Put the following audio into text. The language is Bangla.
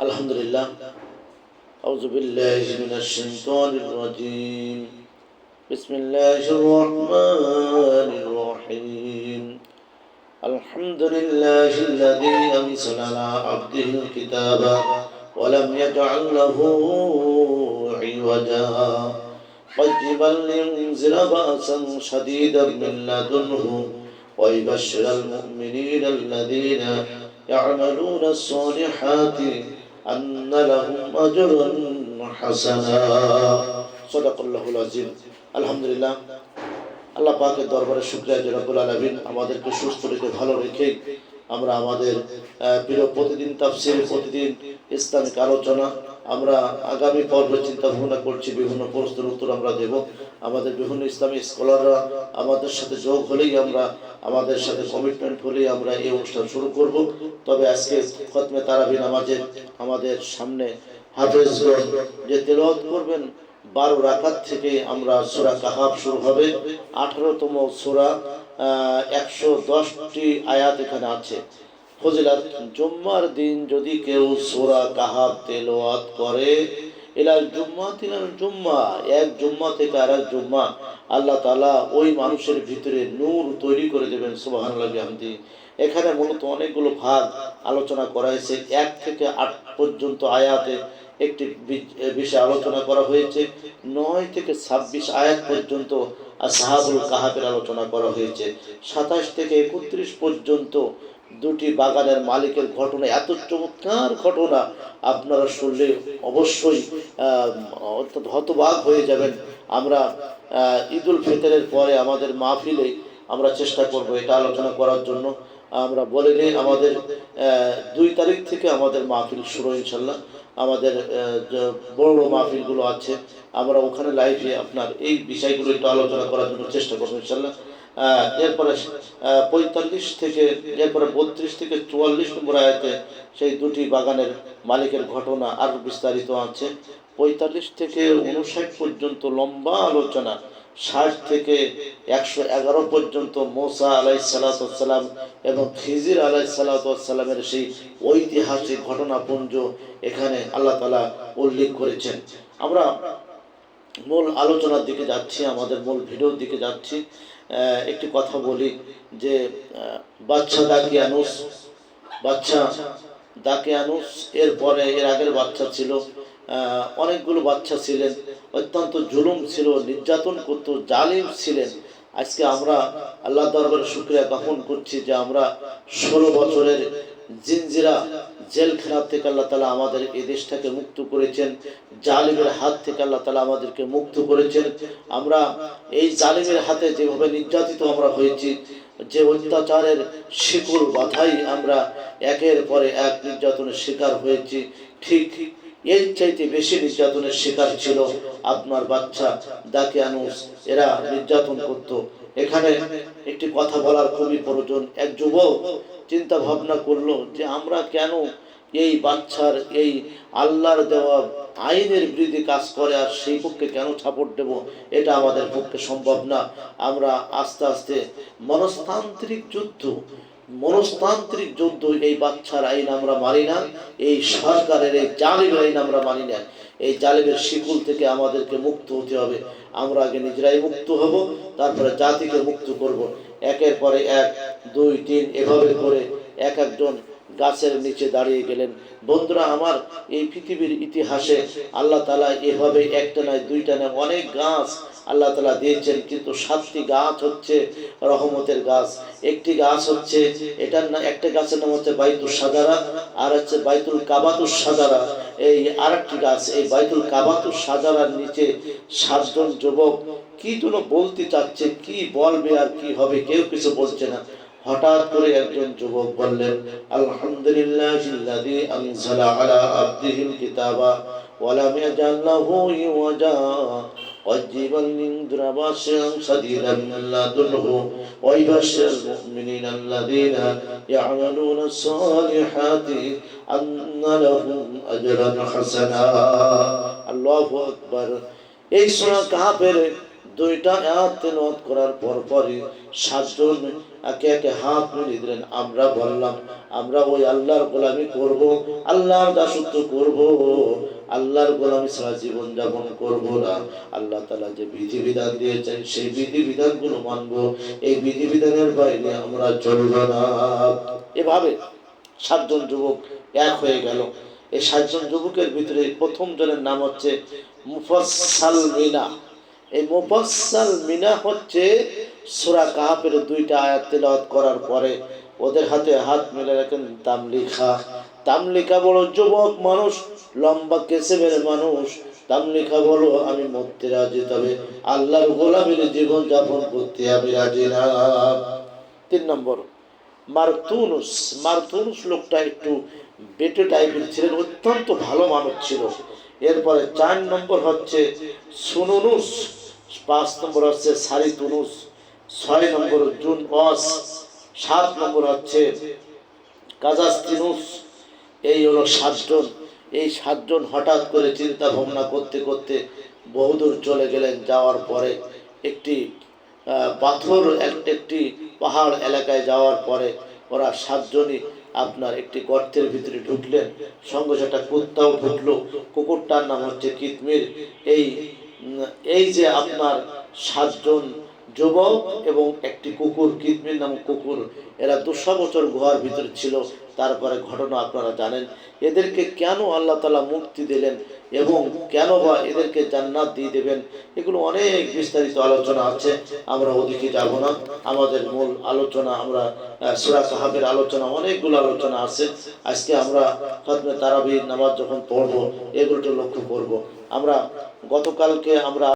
الحمد لله أعوذ بالله من الشيطان الرجيم. بسم الله الرحمن الرحيم. الحمد لله الذي أنزل على عبده الكتاب ولم يجعل له عوجا. قيما لينزل بأسا شديدا من لدنه ويبشر المؤمنين الذين يعملون الصالحات أن لهم أجرا حسنا صدق الله العظيم الحمد لله আল্লাহ পাকের দরবারে শুক্রিয়া যে রব্বুল আলমিন আমাদেরকে সুস্থ রেখে ভালো রেখে আমরা আমাদের আহ, প্রিয় প্রতিদিন তাফসির প্রতিদিন ইসলামিক আলোচনা আমরা আগামী পর্বে চিন্তা ভাবনা করছি বিভিন্ন প্রশ্নের উত্তর আমরা দেব আমাদের বিভিন্ন ইসলামিক স্কলাররা আমাদের সাথে যোগ হলেই আমরা, আমাদের সাথে কমিটমেন্ট হলেই আমরা এই অনুষ্ঠান শুরু করব। তবে আজকে খতমে তারাবি নামাজের আমাদের সামনে হাফেজগণ যে তেলাওয়াত করবেন, বারো রাকাত থেকে আমরা সুরা কাহাব শুরু হবে। আঠারোতম সুরা একশো দশটি আয়াত এখানে আছে। ফজিলাত, জুম্মার দিন যদি কেউ সুরা কাহাব তেলাওয়াত করে এলাল জুম্মা তিনাল জুম্মা, এক জুম্মা থেকে আর এক জুম্মা। আল্লাহ তালা ওই মানুষের ভিতরে নূর তৈরি করে দেবেন সুবাহান্লাহ বিহামদি। এখানে মূলত অনেকগুলো ভাগ আলোচনা করা হয়েছে। এক থেকে আট পর্যন্ত আয়াতে একটি বিষয়ে আলোচনা করা হয়েছে। নয় থেকে ছাব্বিশ আয়াত পর্যন্ত সাহাবুল কাহাবের আলোচনা করা হয়েছে। সাতাশ থেকে একত্রিশ পর্যন্ত দুটি বাগানের মালিকের ঘটনা, এত চমৎকার ঘটনা আপনারা শুনলে অবশ্যই অর্থাৎ হতবাক হয়ে যাবেন। আমরা ঈদুল ফিতরের পরে আমাদের মাহফিলে আমরা চেষ্টা করব এটা আলোচনা করার জন্য। আমরা বলে নিই আমাদের দুই তারিখ থেকে আমাদের মাহফিল শুরু ইনশাল্লাহ আমাদের বড় মাহফিলগুলো আছে, আমরা ওখানে লাইভে আপনার এই বিষয়গুলো একটু আলোচনা করার জন্য চেষ্টা করব ইনশাল্লাহ এরপরে পঁয়তাল্লিশ থেকে, এরপরে বত্রিশ থেকে চুয়াল্লিশ নম্বর আয়াতে সেই দুটি বাগানের মালিকের ঘটনা আর বিস্তারিত আছে। পঁয়তাল্লিশ থেকে উনষাট পর্যন্ত লম্বা আলোচনা ষাট থেকে একশো এগারো পর্যন্ত মোসা আলাই সালাতাম এবং খিজির আলাই সালাতামের সেই ঐতিহাসিক ঘটনাপুঞ্জ এখানে আল্লাহ তালা উল্লেখ করেছেন। আমরা মূল আলোচনার দিকে যাচ্ছি, আমাদের মূল ভিডিওর দিকে যাচ্ছি। একটি কথা বলি যে বাচ্চা দাকিয়ানুস বাচ্চা দাকিয়ানুস এরপরে এর আগের বাচ্চা ছিল অনেকগুলো বাচ্চা ছিলেন, অত্যন্ত জুলুম ছিল, নির্যাতন করতো, জালিম ছিলেন। আজকে আমরা আল্লাহ দরবারে শুক্রিয়া জ্ঞাপন করছি যে আমরা ষোলো বছরের জিনজিরা জেলখানা থেকে আল্লাহ তালা আমাদের এই দেশটাকে মুক্ত করেছেন, জালিমের হাত থেকে আল্লাহ তালা আমাদেরকে মুক্ত করেছেন। আমরা এই জালিমের হাতে যেভাবে নির্যাতিত আমরা হয়েছি, যে অত্যাচারের শিকল বাধাই আমরা একের পরে এক নির্যাতনের শিকার হয়েছি, ঠিক এর চাইতে বেশি নির্যাতনের শিকার ছিল আপনার বাচ্চা দাকে আনুস এরা নির্যাতন করত। এখানে একটি কথা বলার খুবই প্রয়োজন। এক যুবক চিন্তা ভাবনা করল যে আমরা কেন এই বাচ্চার এই আল্লাহর দেওয়া আইনের বিরুদ্ধে কাজ করে আর সেই পক্ষে কেন সাপোর্ট দেব? এটা আমাদের পক্ষে সম্ভব না। আমরা আস্তে আস্তে মনস্তান্ত্রিক যুদ্ধ মনস্তান্ত্রিক যুদ্ধ এই বাচ্চার আইন আমরা মানি না, এই সরকারের এই জালিম আইন আমরা মানি না। এই জালিমের শিকুল থেকে আমাদেরকে মুক্ত হতে হবে। আমরা আগে নিজেরাই মুক্ত হব, তারপরে জাতিকে মুক্ত করব। একের পরে এক, দুই, তিন, এভাবে করে এক একজন গাছের নিচে দাঁড়িয়ে গেলেন। বন্ধুরা, আমার এই পৃথিবীর ইতিহাসে আল্লাহ তালা এভাবে একটা নয়, দুইটা নয়, অনেক গাছ আল্লাহ তালা দিয়েছেন, কিন্তু সাতটি গাছ হচ্ছে রহমতের গাছ। একটি গাছ হচ্ছে, এটার না, একটা গাছের নাম হচ্ছে বাইতুল সাজারা আর হচ্ছে বাইতুল কাবাতুর সাজারা এই আরেকটি গাছ, এই বাইতুল কাবাতুর সাজারার নিচে সাতজন যুবক কি জন্য বলতে চাচ্ছে, কি বলবে আর কি হবে, কেউ কিছু বলছে না। হঠাৎ করে একজন যুবক বললেন আলহামদুলিল্লাহিল্লাযী আনজালা আলা আবদিহিল কিতাবা ওয়া লাম ইয়াজআল লাহু ইওয়াজা وجيبا لينذر باسا شديدا من لدنه ويبشر المؤمنين الذين يعملون الصالحات أن لهم أجرا حسنا الله أكبر এই সূরা কাহাফের দুইটা আয়াত তেলাওয়াত করার পর পরই সাতজন একে একে হাত মিলিয়ে দিলেন, আমরা বললাম, আমরা ওই আল্লাহর গোলামি করব, আল্লাহর দাসত্ব করব, আল্লাহর গোলামি ছাড়া জীবন যাপন করব না। আল্লাহ তালা যে বিধি বিধান দিয়েছেন, সেই বিধিবিধানগুলো মানব। এই বিধিবিধানের বাইরে আমরা চলব না। এভাবে সাতজন যুবক এক হয়ে গেল। এই সাতজন যুবকের ভিতরে প্রথম জনের নাম হচ্ছে মুফাসাল মিনা। এই মুফাসাল মিনা হচ্ছে সুরা কাহাপের দুইটা আয়াত তেলাওয়াত করার পরে ওদের হাতে হাত মেলে রাখেন তামলিখা। তামলিখা বলো, যুবক মানুষ, লম্বা কেসে কেসেবের মানুষ। তামলিখা বলো, আমি মরতে রাজি, তবে আল্লাহর গোলামের জীবন যাপন করতে আমি রাজি না। তিন নম্বর, মারতুনুস। মারতুনুস লোকটা একটু বেটে টাইপের ছিলেন, অত্যন্ত ভালো মানুষ ছিল। এরপরে চার নম্বর হচ্ছে সুনুনুস। পাঁচ নম্বর হচ্ছে সারিতুনুস ছয় নম্বর জুন অস সাত নম্বর হচ্ছে কাজাস্তিনুস। এই হলো সাতজন। এই সাতজন হঠাৎ করে চিন্তা ভাবনা করতে করতে বহুদূর চলে গেলেন। যাওয়ার পরে একটি পাথর এক- একটি পাহাড় এলাকায় যাওয়ার পরে ওরা সাতজনই আপনার একটি গর্তের ভিতরে ঢুকলেন। সঙ্গে সেটা কুত্তাও ঢুকলো। কুকুরটার নাম হচ্ছে কিতমির। এই এই যে আপনার সাতজন যুবক এবং একটি কুকুর কিতমির নামক কুকুর। এরা দুশো বছর গুহার ভিতরে ছিল। তারপরে ঘটনা আপনারা জানেন। এদেরকে কেন আল্লাহ তালা মুক্তি দিলেন এবং কেন বা এদেরকে জান্নাত দিয়ে দেবেন এগুলো অনেক বিস্তারিত আলোচনা আছে। আমরা ওদিকে যাব না। আমাদের মূল আলোচনা আমরা আহ, সাহাবের আলোচনা অনেকগুলো আলোচনা আছে। আজকে আমরা খতমে তারাবির নামাজ যখন পড়ব এগুলোটা লক্ষ্য করব। আমরা গতকালকে আমরা